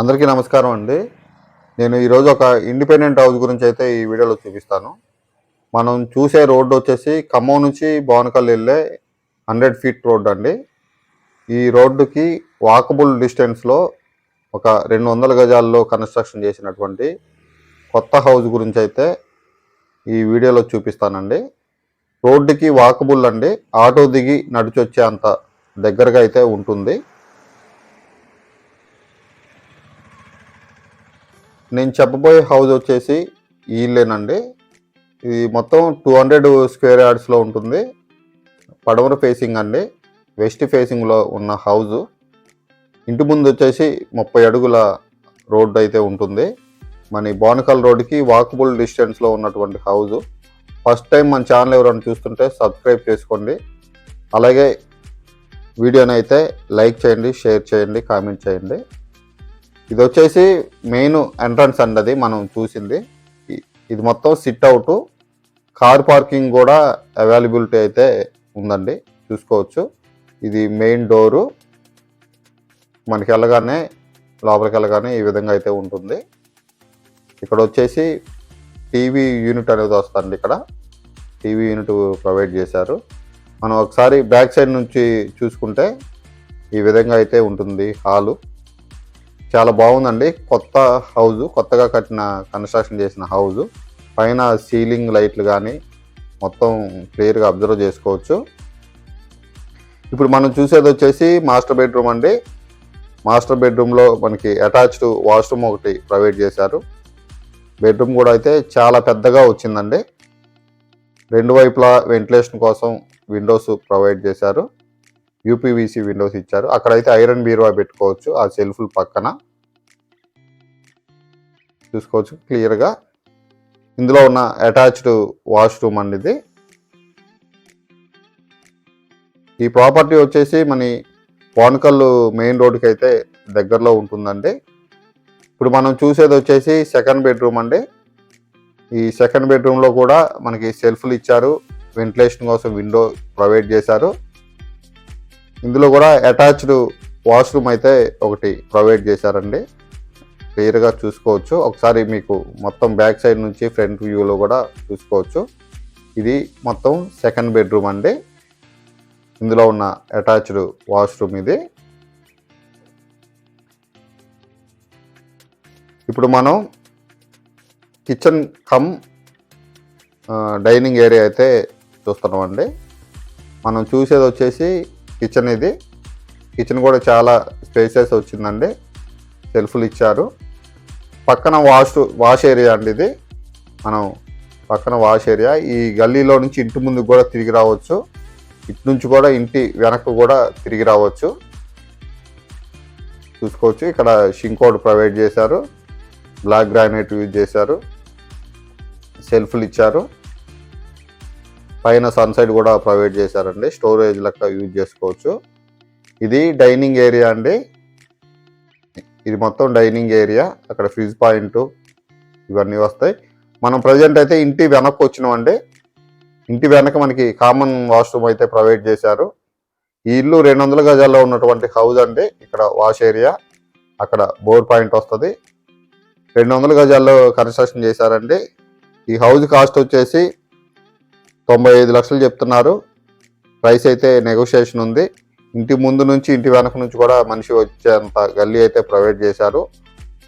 అందరికీ నమస్కారం అండి. నేను ఈరోజు ఒక ఇండిపెండెంట్ హౌస్ గురించి అయితే ఈ వీడియోలో చూపిస్తాను. మనం చూసే రోడ్డు వచ్చేసి ఖమ్మం నుంచి భవనకల్ వెళ్ళే హండ్రెడ్ ఫీట్ రోడ్ అండి. ఈ రోడ్డుకి వాకబుల్ డిస్టెన్స్లో ఒక రెండు వందల గజాల్లో కన్స్ట్రక్షన్ చేసినటువంటి కొత్త హౌస్ గురించి అయితే ఈ వీడియోలో చూపిస్తానండి. రోడ్డుకి వాకబుల్ అండి. ఆటో దిగి నడిచొచ్చే అంత దగ్గరగా అయితే ఉంటుంది. నేను చెప్పబోయే హౌస్ వచ్చేసి ఈ ఇల్లేనండి ఇది మొత్తం టూ హండ్రెడ్ స్క్వేర్ యార్డ్స్లో ఉంటుంది. పడమర ఫేసింగ్ అండి. వెస్ట్ ఫేసింగ్లో ఉన్న హౌస్ ఇంటి ముందు వచ్చేసి ముప్పై అడుగుల రోడ్డు అయితే ఉంటుంది. మన బోనకల్ రోడ్డుకి వాకబుల్ డిస్టెన్స్లో ఉన్నటువంటి హౌస్ ఫస్ట్ టైం మన ఛానల్ ఎవరైనా చూస్తుంటే సబ్స్క్రైబ్ చేసుకోండి. అలాగే వీడియోని అయితే లైక్ చేయండి షేర్ చేయండి కామెంట్ చేయండి. ఇది వచ్చేసి మెయిన్ ఎంట్రన్స్ అండి అది మనం చూసింది. ఇది మొత్తం సిట్ అవుట్ కార్ పార్కింగ్ కూడా అవైలబిలిటీ అయితే ఉందండి. చూసుకోవచ్చు. ఇది మెయిన్ డోరు మనకి వెళ్ళగానే లోపలికి వెళ్ళగానే ఈ విధంగా అయితే ఉంటుంది. ఇక్కడ వచ్చేసి టీవీ యూనిట్ అనేది వస్తుంది ఇక్కడ. టీవీ యూనిట్ ప్రొవైడ్ చేశారు. మనం ఒకసారి బ్యాక్ సైడ్ నుంచి చూసుకుంటే ఈ విధంగా అయితే ఉంటుంది హాలు. చాలా బాగుందండి. కొత్త హౌస్ కొత్తగా కట్టిన కన్స్ట్రక్షన్ చేసిన హౌస్ పైన సీలింగ్ లైట్లు కానీ మొత్తం క్లియర్గా అబ్జర్వ్ చేసుకోవచ్చు. ఇప్పుడు మనం చూసేది వచ్చేసి మాస్టర్ బెడ్రూమ్ అండి. మాస్టర్ బెడ్రూమ్లో మనకి అటాచ్డ్ వాష్రూమ్ ఒకటి ప్రొవైడ్ చేశారు. బెడ్రూమ్ కూడా అయితే చాలా పెద్దగా వచ్చిందండి. రెండు వైపులా వెంటిలేషన్ కోసం విండోస్ ప్రొవైడ్ చేశారు. యూపీవీసీ విండోస్ ఇచ్చారు. అక్కడైతే ఐరన్ బీరువా పెట్టుకోవచ్చు ఆ సెల్ఫ్ల పక్కన. చూసుకోవచ్చు క్లియర్గా. ఇందులో ఉన్న అటాచ్డ్ వాష్రూమ్ అండి ఇది ఈ ప్రాపర్టీ వచ్చేసి మన పోనకల్లు మెయిన్ రోడ్కి అయితే దగ్గరలో ఉంటుందండి. ఇప్పుడు మనం చూసేది వచ్చేసి సెకండ్ బెడ్రూమ్ అండి. ఈ సెకండ్ బెడ్రూమ్లో కూడా మనకి సెల్ఫ్లు ఇచ్చారు. వెంటిలేషన్ కోసం విండో ప్రొవైడ్ చేశారు. ఇందులో కూడా అటాచ్డ్ వాష్రూమ్ అయితే ఒకటి ప్రొవైడ్ చేశారండి. క్లియర్గా చూసుకోవచ్చు. ఒకసారి మీకు మొత్తం బ్యాక్ సైడ్ నుంచి ఫ్రంట్ వ్యూలో కూడా చూసుకోవచ్చు. ఇది మొత్తం సెకండ్ బెడ్రూమ్ అండి. ఇందులో ఉన్న అటాచ్డ్ వాష్రూమ్ ఇది. ఇప్పుడు మనం కిచెన్ కమ్ డైనింగ్ ఏరియా అయితే చూస్తున్నామండి. మనం చూసేది వచ్చేసి కిచెన్ ఇది. కిచెన్ కూడా చాలా స్పేసెస్ వచ్చిందండి. సెల్ఫ్లు ఇచ్చారు. పక్కన వాష్ వాష్ ఏరియా అండి ఇది. మనం పక్కన వాష్ ఏరియా ఈ గల్లీలో నుంచి ఇంటి ముందుకు కూడా తిరిగి రావచ్చు. ఇటు నుంచి కూడా ఇంటి వెనక్కు కూడా తిరిగి రావచ్చు. చూసుకోవచ్చు. ఇక్కడ షింకోడ్ ప్రొవైడ్ చేశారు. బ్లాక్ గ్రానైట్ యూజ్ చేశారు. సెల్ఫ్లు ఇచ్చారు. పైన సన్ సైడ్ కూడా ప్రొవైడ్ చేశారండి. స్టోరేజ్ లెక్క యూజ్ చేసుకోవచ్చు. ఇది డైనింగ్ ఏరియా అండి. ఇది మొత్తం డైనింగ్ ఏరియా. అక్కడ ఫ్రిడ్జ్ పాయింట్ ఇవన్నీ వస్తాయి. మనం ప్రజెంట్ అయితే ఇంటి వెనక్కి వచ్చినామండి. ఇంటి వెనక మనకి కామన్ వాష్రూమ్ అయితే ప్రొవైడ్ చేశారు. ఈ ఇల్లు రెండు వందల గజాల్లో ఉన్నటువంటి హౌస్ అండి. ఇక్కడ వాష్ ఏరియా. అక్కడ బోర్ పాయింట్ వస్తుంది. రెండు వందల గజాల్లో కన్స్ట్రక్షన్ చేశారండి. ఈ హౌస్ కాస్ట్ వచ్చేసి తొంభై ఐదు లక్షలు చెప్తున్నారు. ప్రైస్ అయితే నెగోషియేషన్ ఉంది. ఇంటి ముందు నుంచి ఇంటి వెనక నుంచి కూడా మనిషి వచ్చేంత గల్లీ అయితే ప్రొవైడ్ చేశారు.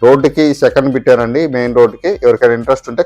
రోడ్డుకి సెకండ్ బిట్టానండి మెయిన్ రోడ్డుకి. ఎవరికైనా ఇంట్రెస్ట్ ఉంటే